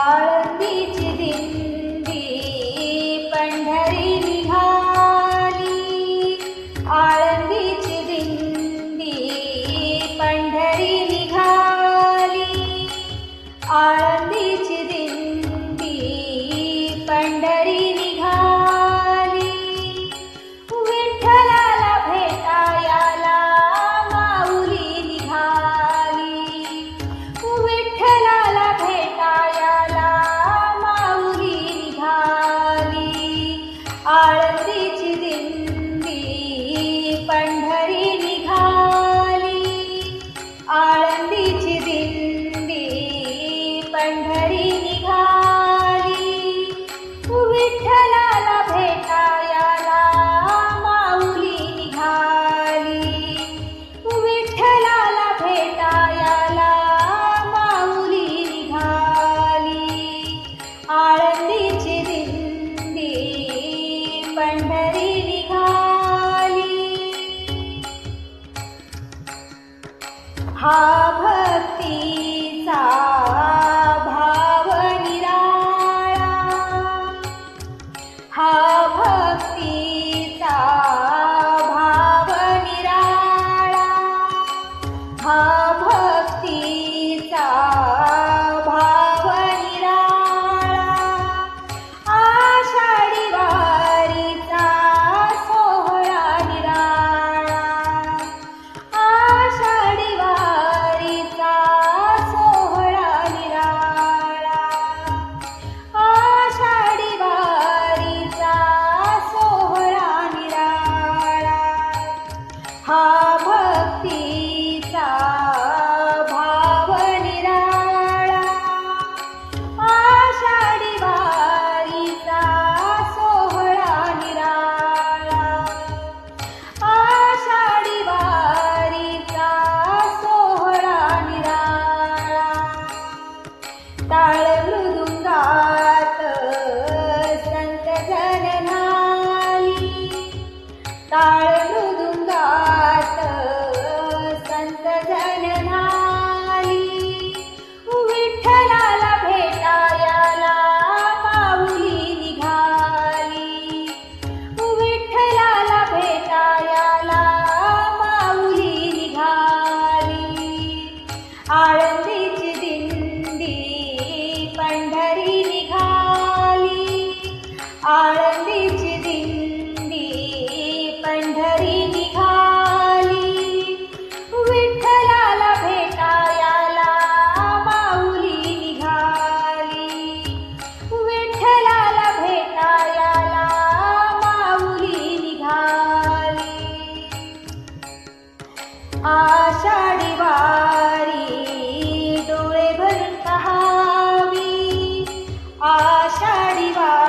ஆழம் வீச்சிதின் हा भक्तीचा आषाढि वा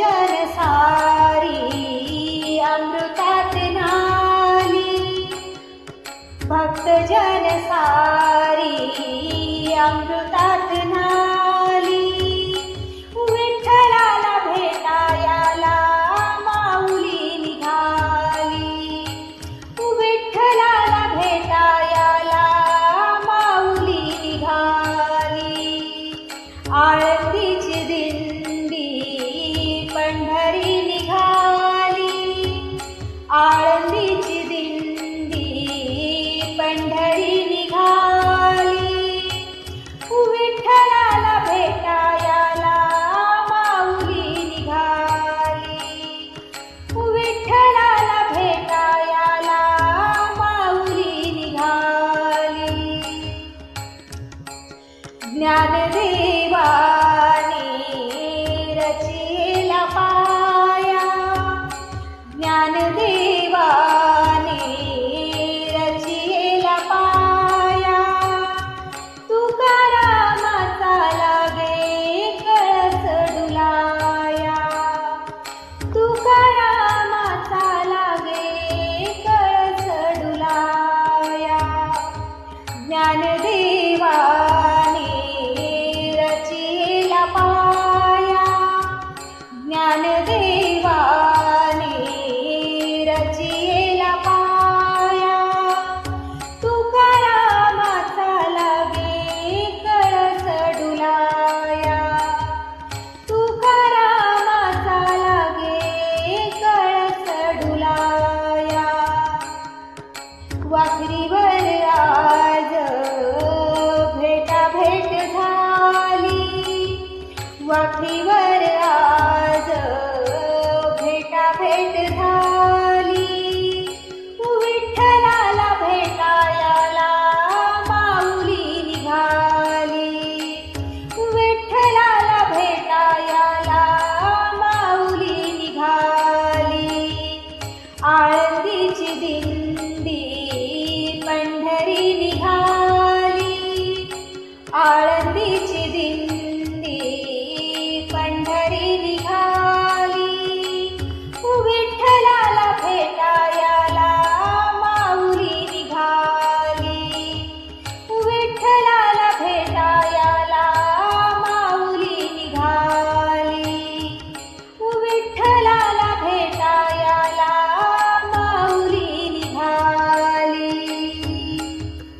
वचन सारी अमृतात नाली भक्तजन सारी अमृतात नाली विठ्ठलाला भेटायाला माऊली निघाली. विठ्ठलाला भेटायाला माऊली निघाली. आळतीची ज्ञानदेवा